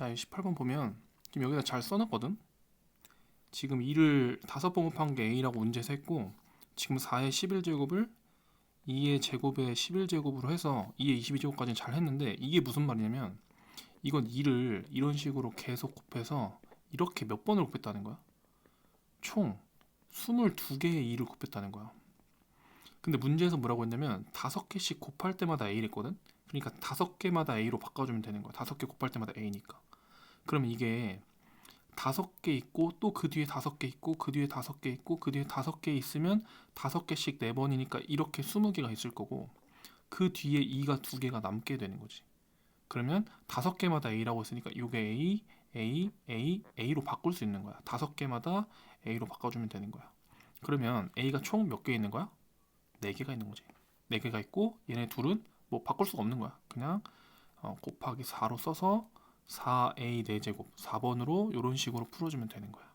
자, 이 18번 보면 지금 여기다 잘 써놨거든. 지금 2를 다섯 번 곱한 게 a라고 문제에서 했고 지금 4의 11제곱을 2의 제곱에 11제곱으로 해서 2의 22제곱까지는 잘 했는데 이게 무슨 말이냐면 이건 2를 이런 식으로 계속 곱해서 이렇게 몇 번을 곱했다는 거야. 총 22개의 2를 곱했다는 거야. 근데 문제에서 뭐라고 했냐면 다섯 개씩 곱할 때마다 a랬거든. 그러니까 다섯 개마다 a로 바꿔주면 되는 거야. 다섯 개 곱할 때마다 a니까. 그러면 이게 다섯 개 있고 또 그 뒤에 다섯 개 있고 그 뒤에 다섯 개 있고 그 뒤에 다섯 개 있으면 다섯 개씩 네 번이니까 이렇게 스무 개가 있을 거고 그 뒤에 2가 두 개가 남게 되는 거지. 그러면 다섯 개마다 a라고 했으니까 이게 a, a, a, a로 바꿀 수 있는 거야. 다섯 개마다 a로 바꿔주면 되는 거야. 그러면 a가 총 몇 개 있는 거야? 네 개가 있는 거지. 네 개가 있고 얘네 둘은 뭐 바꿀 수가 없는 거야. 그냥 어, 곱하기 4로 써서 4a 4제곱 4번으로 이런 식으로 풀어주면 되는 거야.